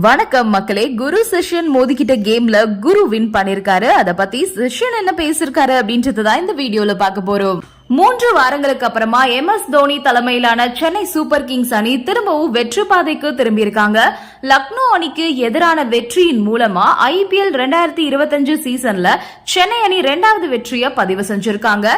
வணக்கம் மக்களே. குரு செஷன் மோதிக்கிட்ட கேம்ல குரு வின் பண்ணிருக்காரு. அத பத்தி செஷன் என்ன பேசிருக்காரு அப்படின்றது தான் இந்த வீடியோல பார்க்க போறோம். மூன்று வாரங்களுக்கு அப்புறமா எம் எஸ் தோனி தலைமையிலான சென்னை சூப்பர் கிங்ஸ் அணி திரும்பவும் வெற்றி பாதைக்கு திரும்பியிருக்காங்க. லக்னோ அணிக்கு எதிரான வெற்றியின் மூலமா ஐபிஎல் ரெண்டாயிரத்தி இருபத்தஞ்சு சீசன்ல சென்னை அணி ரெண்டாவது வெற்றியை பதிவு செஞ்சிருக்காங்க.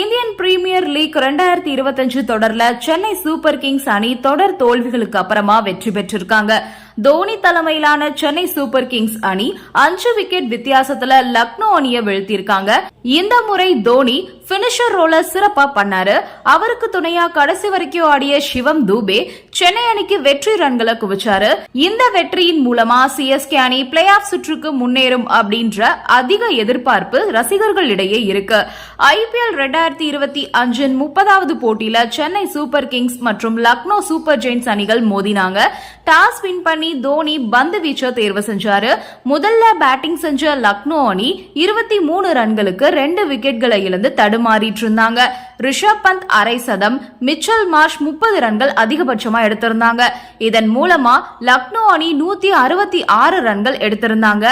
இந்தியன் பிரீமியர் லீக் ரெண்டாயிரத்தி இருபத்தஞ்சு தொடர்ல சென்னை சூப்பர் கிங்ஸ் அணி தொடர் தோல்விகளுக்கு அப்புறமா வெற்றி பெற்றிருக்காங்க. தோனி தலைமையிலான சென்னை சூப்பர் கிங்ஸ் அணி அஞ்சு விக்கெட் வித்தியாசத்துல லக்னோ அணியை வீழ்த்தியிருக்காங்க. இந்த முறை தோனி பினிஷர் ரோல சிறப்பா பண்ணாரு. அவருக்கு துணையா கடைசி வரைக்கும் ஆடிய சிவம் தூபே சென்னை அணிக்கு வெற்றி ரன்களை குவிச்சாரு. இந்த வெற்றியின் மூலமா சிஎஸ்கே அணி பிளே ஆஃப் சுற்றுக்கு முன்னேறும் அப்படின்ற அதிக எதிர்பார்ப்பு ரசிகர்களிடையே இருக்கு. ஐபிஎல் ரெண்டாயிரத்தி இருபத்தி அஞ்சின் முப்பதாவது போட்டியில சென்னை சூப்பர் கிங்ஸ் மற்றும் லக்னோ சூப்பர் ஜெயின்ஸ் அணிகள் மோதினாங்க. டாஸ் வின் பண்ணி தோனி பந்து வீச்ச தேர்வு செஞ்சாரு. முதல்ல பேட்டிங் செஞ்ச லக்னோ அணி இருபத்தி மூணு ரன்களுக்கு ரெண்டு விக்கெட்களை இழந்து தடுமாறிட்டு இருந்தாங்க. ரிஷப் பந்த் அரை சதம் மிச்சல் மார்ஷ் முப்பது ரன்கள் அதிகபட்சமா எடுத்திருந்தாங்க. இதன் மூலமா லக்னோ அணி நூத்தி அறுபத்தி ஆறு ரன்கள் எடுத்திருந்தாங்க.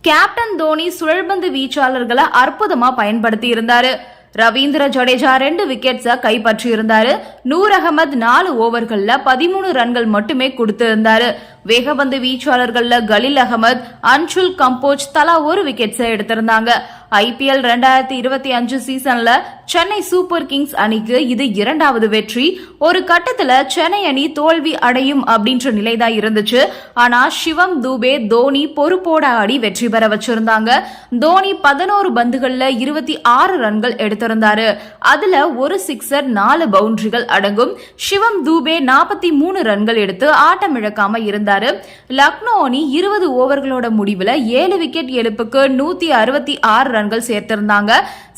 கேப்டன் தோனி சுழல்பந்து வீச்சாளர்களை அற்புதமா பயன்படுத்தி இருந்தாரு. ரவீந்திர ஜடேஜா ரெண்டு விக்கெட்ஸ கைப்பற்றியிருந்தாரு. நூர் அகமது நாலு ஓவர்கள்ல பதிமூணு ரன்கள் மட்டுமே கொடுத்திருந்தாரு. வேகபந்து வீச்சாளர்கள்ல கலில் அகமது அன்சுல் கம்போஜ் தலா ஒரு விக்கெட்ஸை எடுத்திருந்தாங்க. ஐபிஎல் ரெண்டாயிரத்தி இருபத்தி அஞ்சு சீசன்ல சென்னை சூப்பர் கிங்ஸ் அணிக்கு இது இரண்டாவது வெற்றி. ஒரு கட்டத்துல சென்னை அணி தோல்வி அடையும் அப்படின்ற நிலைதான் இருந்துச்சு. ஆனா சிவம் தூபே தோனி பொறுப்போட ஆடி வெற்றி பெற வச்சிருந்தாங்க. தோனி பதினோரு பந்துகள்ல இருபத்தி ஆறு ரன்கள் எடுத்திருந்தாரு. அதுல ஒரு சிக்ஸர் நாலு பவுண்டரிகள் அடங்கும். சிவம் தூபே நாற்பத்தி மூணு ரன்கள் எடுத்து ஆட்டம் இழக்காம இருந்தாரு லக்னோ அணி இருபது ஓவர்களோட முடிவுல ஏழு விக்கெட் எழுப்புக்கு நூத்தி அறுபத்தி ஆறு ரன்கள் சேர்த்திருந்தாங்க.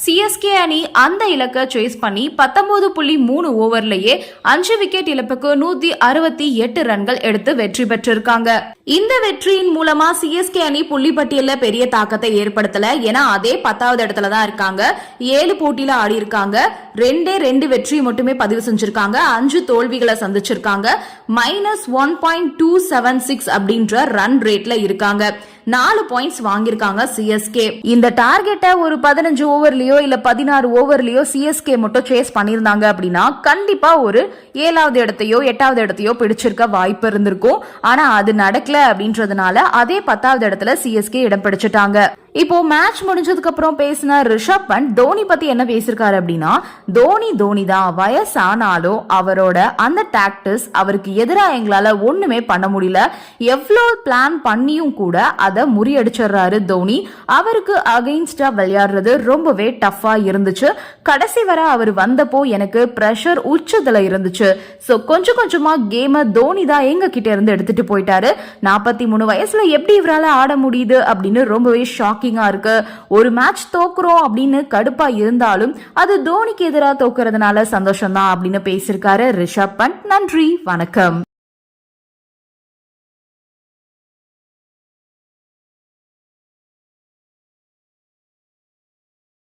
சிஎஸ்கே அணி அந்த இலக்கை சேஸ் பண்ணி பத்தொன்பது புள்ளி மூணு ஓவர்லேயே அஞ்சு விக்கெட் இழப்புக்கு நூத்தி அறுபத்தி எட்டு ரன்கள் எடுத்து வெற்றி பெற்றிருக்காங்க. இந்த வெற்றியின் மூலமா சிஎஸ்கே அணி புள்ளி பட்டியல பெரிய தாக்கத்தை ஏற்படுத்தல ஏன்னா அதே பத்தாவது இடத்துல தான் இருக்காங்க. ஏழு போட்டியில ஆடி இருக்காங்க. ரெண்டே ரெண்டு வெற்றி மட்டுமே பதிவு செஞ்சிருக்காங்க. அஞ்சு தோல்விகளை சந்திச்சிருக்காங்க. Minus one point two seven six அப்படின்ற ரன் ரேட்ல இருக்காங்க. நாலு பாயிண்ட்ஸ் வாங்கியிருக்காங்க சிஎஸ்கே இந்த டார்கெட்டை ஒரு பதினஞ்சு ஓவர்லயோ இல்ல பதினாறு ஓவர்லயோ சிஎஸ்கே மட்டும் சேஸ் பண்ணியிருந்தாங்க அப்படின்னா கண்டிப்பா ஒரு ஏழாவது இடத்தையோ எட்டாவது இடத்தையோ பிடிச்சிருக்க வாய்ப்பு இருந்திருக்கும். ஆனா அது நடக்கல அப்படின்றதுனால அதே பத்தாவது இடத்துல சிஎஸ்கே இடம் பிடிச்சிட்டாங்க. இப்போ மேட்ச் முடிஞ்சதுக்கு அப்புறம் பேசின ரிஷப் பண்ட் தோனி பத்தி என்ன பேசியிருக்காரு அப்படின்னா தோனி தோனி தான் வயசானாலும் அவரோட அந்த டாக்டிஸ் அவருக்கு எதிராக எங்களால ஒண்ணுமே பண்ண முடியல. எவ்வளோ பிளான் பண்ணியும் கூட அதை முறியடிச்சிடுறாரு தோனி. அவருக்கு அகெயின்ஸ்டா விளையாடுறது ரொம்பவே டஃபா இருந்துச்சு. கடைசி வரை அவர் வந்தப்போ எனக்கு ப்ரெஷர் உச்சத்துல இருந்துச்சு. ஸோ கொஞ்சம் கொஞ்சமா கேமை தோனி தான் எங்க கிட்ட இருந்து எடுத்துட்டு போயிட்டாரு. நாற்பத்தி மூணு வயசுல எப்படி இவரால் ஆட முடியுது அப்படின்னு ரொம்பவே ஷாக் ஷாக்கிங்கா இருக்கு. ஒரு மேட்ச் தோக்குறோம் அப்படின்னு கடுப்பா இருந்தாலும் அது தோனிக்கு எதிராக தோக்குறதுனால சந்தோஷம் தான் அப்படின்னு பேசியிருக்காரு ரிஷப் பண்ட் நன்றி வணக்கம்.